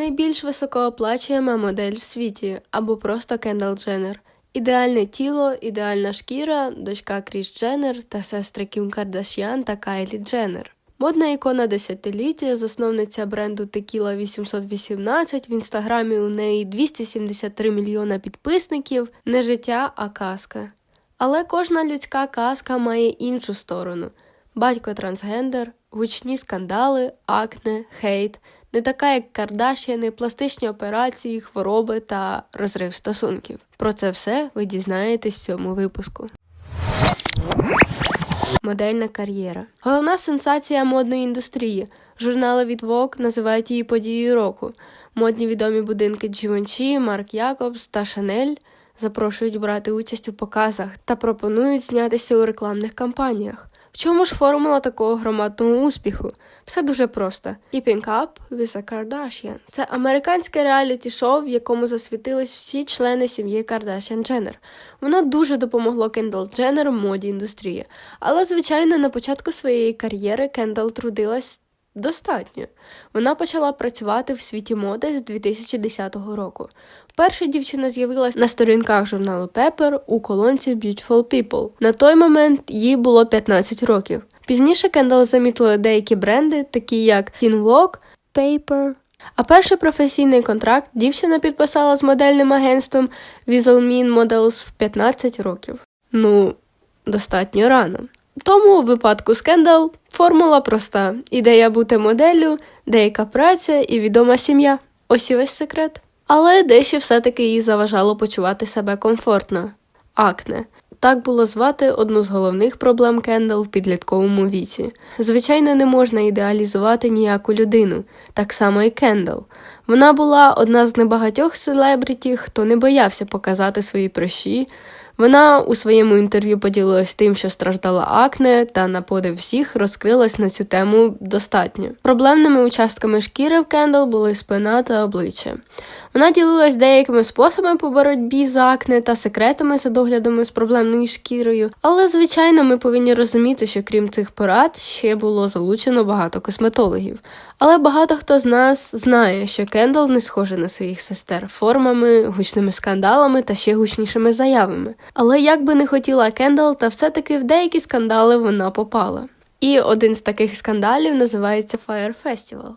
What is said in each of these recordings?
Найбільш високооплачуєма модель в світі або просто Кендал Дженнер. Ідеальне тіло, ідеальна шкіра, дочка Кріс Дженнер та сестри Кім Кардашян та Кайлі Дженнер. Модна ікона десятиліття, засновниця бренду Tequila 818, в інстаграмі у неї 273 мільйона підписників, не життя, а казка. Але кожна людська казка має іншу сторону: батько трансгендер, гучні скандали, акне, хейт, не така, як Кардашіани, пластичні операції, хвороби та розрив стосунків. Про це все ви дізнаєтесь в цьому випуску. Модельна кар'єра. Головна сенсація модної індустрії. Журнали від Vogue називають її подією року. Модні відомі будинки Givenchy, Марк Якобс та Chanel запрошують брати участь у показах та пропонують знятися у рекламних кампаніях. В чому ж формула такого громадного успіху? Все дуже просто. Keeping Up with the Kardashian. Це американське реаліті-шоу, в якому засвітились всі члени сім'ї Кардашян Дженнер. Воно дуже допомогло Кендал Дженнер в моді індустрії. Але, звичайно, на початку своєї кар'єри Кендал трудилась достатньо. Вона почала працювати в світі моди з 2010 року. Перша дівчина з'явилась на сторінках журналу Pepper у колонці Beautiful People. На той момент їй було 15 років. Пізніше Кендал замітили деякі бренди, такі як Teen Walk, Paper. А перший професійний контракт дівчина підписала з модельним агентством Wieselmin Models в 15 років. Ну, достатньо рано. Тому у випадку з Кендал формула проста: ідея бути моделлю, деяка праця і відома сім'я. Ось і весь секрет. Але дещо все-таки їй заважало почувати себе комфортно. Акне. Так було звати одну з головних проблем Кендал в підлітковому віці. Звичайно, не можна ідеалізувати ніяку людину, так само і Кендал. Вона була одна з небагатьох селебріті, хто не боявся показати свої прощі. Вона у своєму інтерв'ю поділилась тим, що страждала акне, та на подив всіх розкрилась на цю тему достатньо. Проблемними участками шкіри в Кендал були спина та обличчя. Вона ділилась деякими способами по боротьбі з акне та секретами за доглядами з проблемною шкірою. Але, звичайно, ми повинні розуміти, що крім цих порад ще було залучено багато косметологів. Але багато хто з нас знає, що Кендал не схожа на своїх сестер формами, гучними скандалами та ще гучнішими заявами. Але як би не хотіла Кендал, та все-таки в деякі скандали вона попала. І один з таких скандалів називається Fire Festival.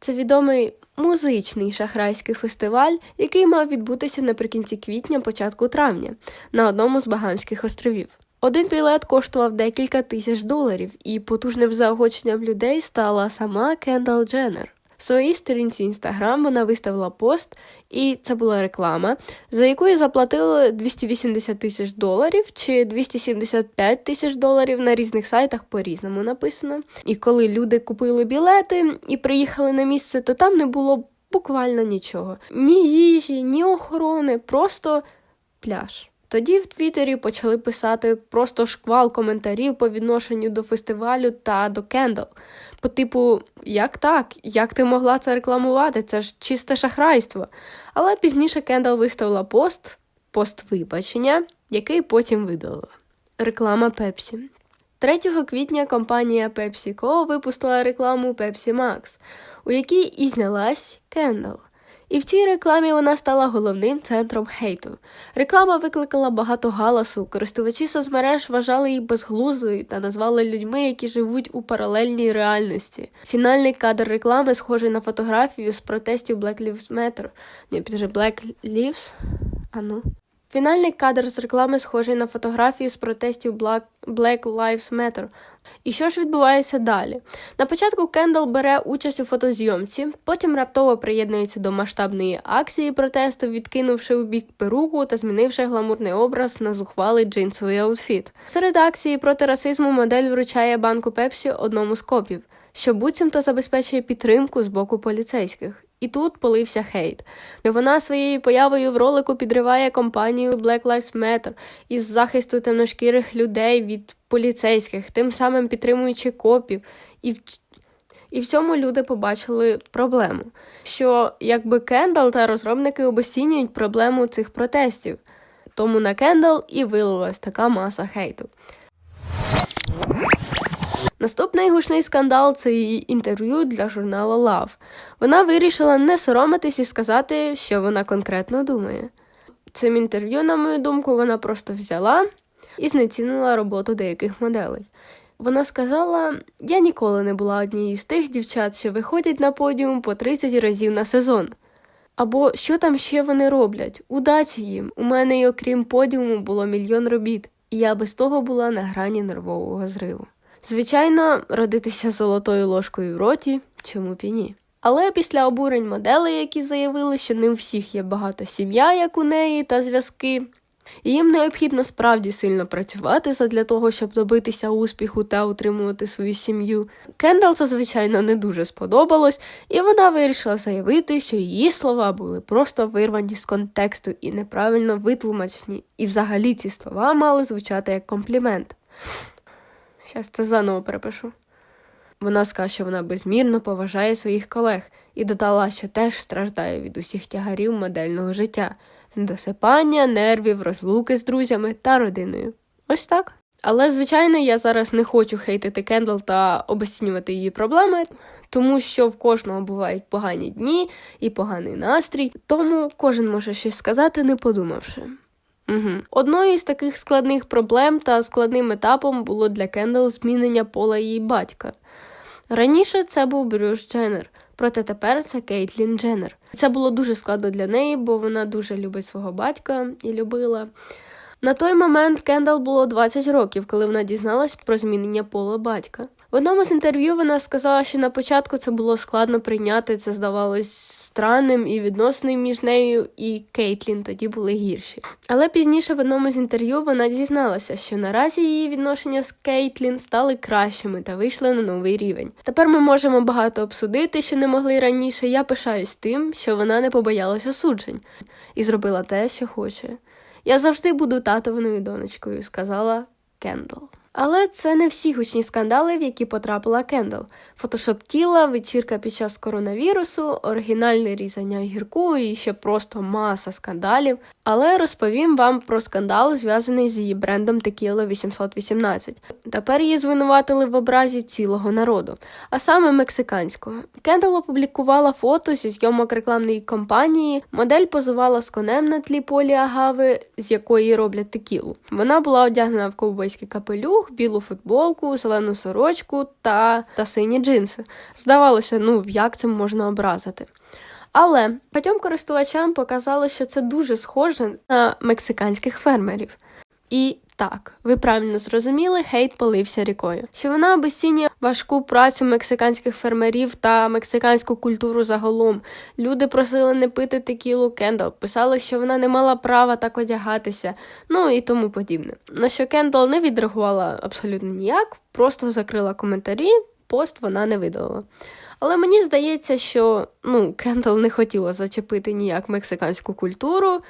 Це відомий музичний шахрайський фестиваль, який мав відбутися наприкінці квітня, початку травня на одному з Багамських островів. Один білет коштував декілька тисяч доларів, і потужним заохоченням людей стала сама Кендал Дженнер. В своїй сторінці Інстаграм вона виставила пост, і це була реклама, за яку заплатили 280 тисяч доларів чи 275 тисяч доларів на різних сайтах по-різному написано. І коли люди купили білети і приїхали на місце, то там не було буквально нічого: ні їжі, ні охорони, просто пляж. Тоді в Твіттері почали писати просто шквал коментарів по відношенню до фестивалю та до Кендал. По типу, як так? Як ти могла це рекламувати? Це ж чисте шахрайство. Але пізніше Кендал виставила пост, пост вибачення, який потім видалила. Реклама Пепсі. 3 квітня компанія PepsiCo випустила рекламу Pepsi Max, у якій і знялась Кендал. І в цій рекламі вона стала головним центром хейту. Реклама викликала багато галасу. Користувачі соцмереж вважали її безглуздою та назвали людьми, які живуть у паралельній реальності. Фінальний кадр реклами схожий на фотографію з протестів Black Lives Matter. Ні, підже Black Lives? А ну. Фінальний кадр з реклами схожий на фотографію з протестів Black, Lives Matter. І що ж відбувається далі? На початку Кендал бере участь у фотозйомці, потім раптово приєднується до масштабної акції протесту, відкинувши у бік перуку та змінивши гламурний образ на зухвалий джинсовий аутфіт. Серед акції проти расизму модель вручає банку Пепсі одному з копів, що буцімто забезпечує підтримку з боку поліцейських. І тут полився хейт. Вона своєю появою в ролику підриває компанію Black Lives Matter із захисту темношкірих людей від поліцейських, тим самим підтримуючи копів. І в і в цьому люди побачили проблему, що якби Кендал та розробники обосінюють проблему цих протестів. Тому на Кендал і вилилась така маса хейту. Наступний гучний скандал це її інтерв'ю для журналу Love. Вона вирішила не соромитись і сказати, що вона конкретно думає. Цим інтерв'ю, на мою думку, вона просто взяла і знецінила роботу деяких моделей. Вона сказала: я ніколи не була однією з тих дівчат, що виходять на подіум по 30 разів на сезон. Або що там ще вони роблять? Удачі їм! У мене й окрім подіуму було мільйон робіт, і я без того була на грані нервового зриву. Звичайно, родитися золотою ложкою в роті, чому б і ні. Але після обурень моделей, які заявили, що не у всіх є багата сім'я, як у неї, та зв'язки, і їм необхідно справді сильно працювати задля того, щоб добитися успіху та утримувати свою сім'ю. Кендал це, звичайно, не дуже сподобалось, і вона вирішила заявити, що її слова були просто вирвані з контексту і неправильно витлумачені, і взагалі ці слова мали звучати як комплімент. Щас це заново перепишу. Вона сказала, що вона безмірно поважає своїх колег і додала, що теж страждає від усіх тягарів модельного життя, недосипання, нервів, розлуки з друзями та родиною. Ось так. Але, звичайно, я зараз не хочу хейтити Кендал та обесцінювати її проблеми, тому що в кожного бувають погані дні і поганий настрій, тому кожен може щось сказати, не подумавши. Угу. Одною із таких складних проблем та складним етапом було для Кендал змінення пола її батька. Раніше це був Брюш Дженнер, проте тепер це Кейтлін Дженнер. Це було дуже складно для неї, бо вона дуже любить свого батька і любила. На той момент Кендал було 20 років, коли вона дізналась про змінення пола батька. В одному з інтерв'ю вона сказала, що на початку це було складно прийняти, це здавалось странним, і відносини між нею і Кейтлін тоді були гірші. Але пізніше в одному з інтерв'ю вона дізналася, що наразі її відношення з Кейтлін стали кращими та вийшли на новий рівень. Тепер ми можемо багато обсудити, що не могли раніше. Я пишаюсь тим, що вона не побоялася суджень і зробила те, що хоче. Я завжди буду татовною донечкою, сказала Кендал. Але це не всі гучні скандали, в які потрапила Кендал. Фотошоп тіла, вечірка під час коронавірусу, оригінальне різання огірку і ще просто маса скандалів. Але розповім вам про скандал, зв'язаний з її брендом Tequila 818. Тепер її звинуватили в образі цілого народу, а саме мексиканського. Кендал опублікувала фото зі зйомок рекламної кампанії. Модель позувала з конем на тлі полі агави, з якої роблять текілу. Вона була одягнена в ковбойський капелюх, білу футболку, зелену сорочку та, та сині джинси. Здавалося, ну як це можна образити. Але потім користувачам показало, що це дуже схоже на мексиканських фермерів. І так, ви правильно зрозуміли, хейт полився рікою. Що вона обесцінює важку працю мексиканських фермерів та мексиканську культуру загалом. Люди просили не пити текілу Кендал, писали, що вона не мала права так одягатися, ну і тому подібне. На що Кендал не відреагувала абсолютно ніяк, просто закрила коментарі, пост вона не видалила. Але мені здається, що ну, Кендал не хотіла зачепити ніяк мексиканську культуру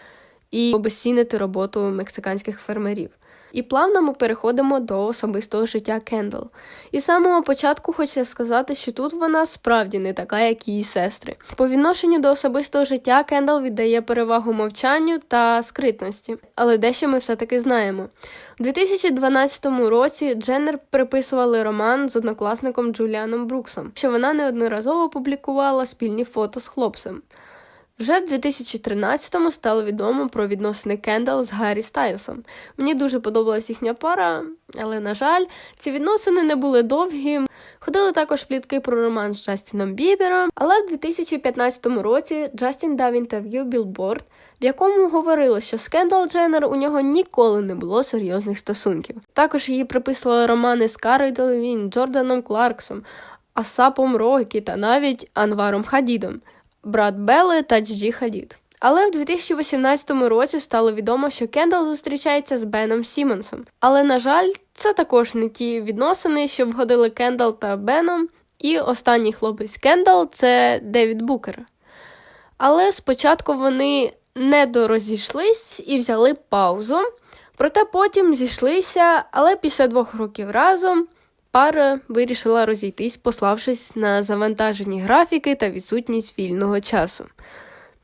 і обесцінити роботу мексиканських фермерів. І плавно ми переходимо до особистого життя Кендал. І з самого початку хочеться сказати, що тут вона справді не така, як її сестри. По відношенню до особистого життя Кендал віддає перевагу мовчанню та скритності, але дещо ми все-таки знаємо. У 2012 році Дженнер приписували роман з однокласником Джуліаном Бруксом, що вона неодноразово публікувала спільні фото з хлопцем. Вже в 2013-му стало відомо про відносини Кендал з Гаррі Стайлсом. Мені дуже подобалась їхня пара, але, на жаль, ці відносини не були довгі. Ходили також плітки про роман з Джастіном Бібером, але в 2015 році Джастін дав інтерв'ю Billboard, в якому говорило, що з Кендал Дженнер у нього ніколи не було серйозних стосунків. Також її приписували романи з Карою Делвін, Джорданом Кларксом, Асапом Рокі та навіть Анваром Хадідом брат Белли та Джі Хадід. Але в 2018 році стало відомо, що Кендал зустрічається з Беном Сімонсом. Але, на жаль, це також не ті відносини, що вгодили Кендал та Беном. І останній хлопець Кендал це Девід Букер. Але спочатку вони недорозійшлись і взяли паузу. Проте потім зійшлися, але після двох років разом пара вирішила розійтись, пославшись на завантажені графіки та відсутність вільного часу.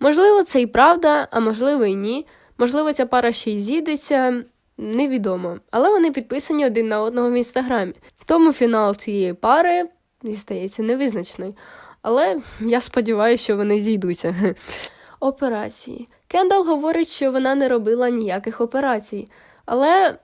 Можливо, це і правда, а можливо, і ні. Можливо, ця пара ще й зійдеться, невідомо. Але вони підписані один на одного в інстаграмі. Тому фінал цієї пари, мені здається, невизначений. Але я сподіваюся, що вони зійдуться. Операції. Кендал говорить, що вона не робила ніяких операцій. Але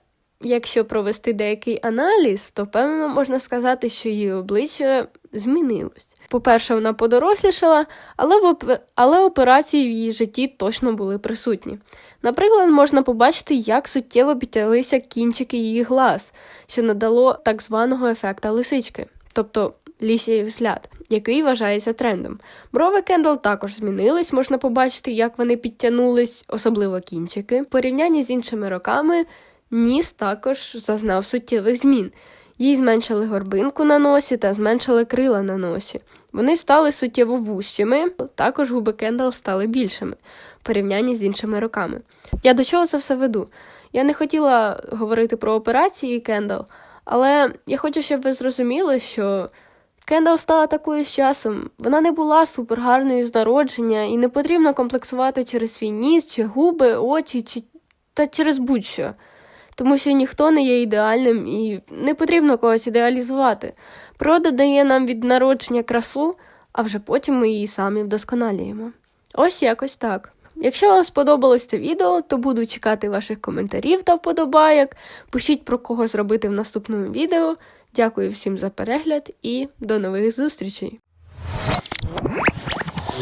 якщо провести деякий аналіз, то певно можна сказати, що її обличчя змінилось. По-перше, вона подорослішала, але, в але операції в її житті точно були присутні. Наприклад, можна побачити, як суттєво підтяглися кінчики її глаз, що надало так званого ефекта лисички, тобто лісій взгляд, який вважається трендом. Брови Кендал також змінились, можна побачити, як вони підтягнулись, особливо кінчики. В порівнянні з іншими роками ніс також зазнав суттєвих змін. Їй зменшили горбинку на носі та зменшили крила на носі. Вони стали суттєво вущими, також губи Кендал стали більшими в порівнянні з іншими роками. Я до чого це все веду? Я не хотіла говорити про операції Кендал, але я хочу, щоб ви зрозуміли, що Кендал стала такою з часом. Вона не була супергарною з народження, і не потрібно комплексувати через свій ніс, чи губи, очі, чи та через будь-що. Тому що ніхто не є ідеальним і не потрібно когось ідеалізувати. Природа дає нам від народження красу, а вже потім ми її самі вдосконалюємо. Ось якось так. Якщо вам сподобалось це відео, то буду чекати ваших коментарів та вподобайок. Пишіть про кого зробити в наступному відео. Дякую всім за перегляд і до нових зустрічей!